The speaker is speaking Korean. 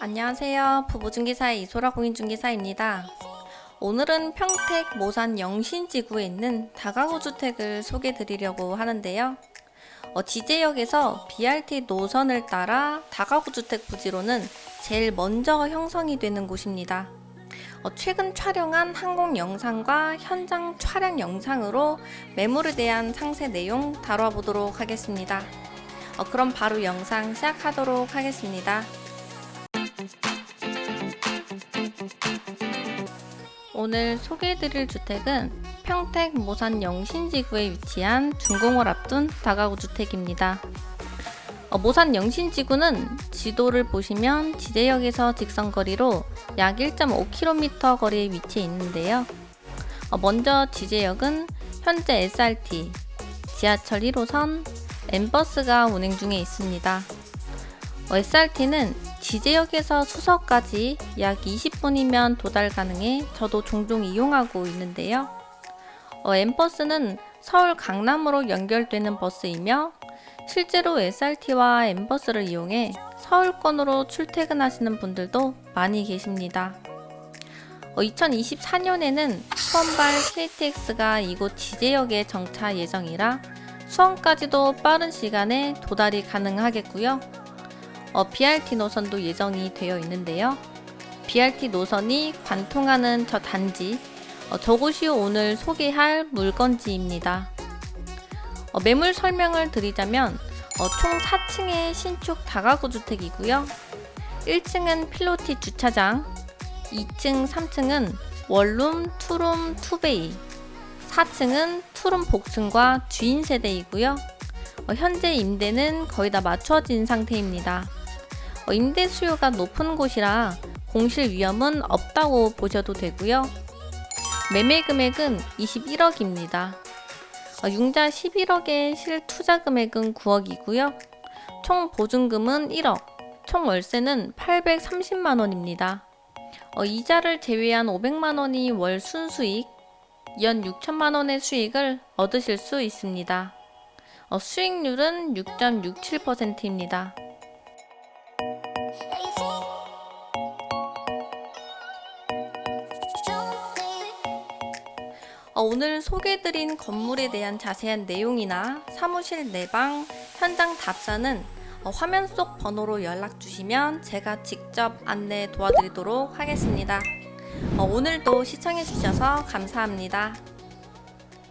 안녕하세요. 부부중개사의 이소라 공인중개사입니다. 오늘은 평택 모산 영신지구에 있는 다가구 주택을 소개해 드리려고 하는데요. 어, 지제역에서 BRT 노선을 따라 다가구 주택 부지로는 제일 먼저 형성이 되는 곳입니다. 어, 최근 촬영한 항공 영상과 현장 촬영 영상으로 매물에 대한 상세 내용 다뤄보도록 하겠습니다. 어, 그럼 바로 영상 시작하도록 하겠습니다. 오늘 소개해드릴 주택은 평택 모산 영신지구에 위치한 준공을 앞둔 다가구 주택입니다. 어, 모산 영신지구는 지도를 보시면 지대역에서 직선거리로 약 1.5km 거리에 위치해 있는데요. 어, 먼저 지제역은 현재 SRT, 지하철 1호선, N버스가 운행 중에 있습니다. 어, SRT는 지제역에서 수서까지 약 20분이면 도달 가능해 저도 종종 이용하고 있는데요. 어, N버스는 서울 강남으로 연결되는 버스이며 실제로 SRT와 N버스를 이용해 서울권으로 출퇴근하시는 분들도 많이 계십니다. 어, 2024년에는 수원발 KTX가 이곳 지제역에 정차 예정이라 수원까지도 빠른 시간에 도달이 가능하겠고요. 어, BRT 노선도 예정이 되어 있는데요. BRT 노선이 관통하는 저 단지, 어, 저곳이 오늘 소개할 물건지입니다. 어, 매물 설명을 드리자면 어, 총 4층의 신축 다가구 주택이고요. 1층은 필로티 주차장, 2층, 3층은 원룸, 투룸, 투베이, 4층은 투룸 복층과 주인 세대이고요. 어, 현재 임대는 거의 다 맞춰진 상태입니다. 어, 임대 수요가 높은 곳이라 공실 위험은 없다고 보셔도 되고요. 매매 금액은 21억입니다. 어, 융자 11억에 실 투자 금액은 9억이고요. 총 보증금은 1억, 총 월세는 830만 원입니다. 어, 이자를 제외한 500만 원이 월 순수익, 연 6천만 원의 수익을 얻으실 수 있습니다. 어, 수익률은 6.67%입니다. 오늘 소개해드린 건물에 대한 자세한 내용이나 사무실 내방, 현장 답사는 어, 화면 속 번호로 연락 주시면 제가 직접 안내 도와드리도록 하겠습니다. 어, 오늘도 시청해주셔서 감사합니다.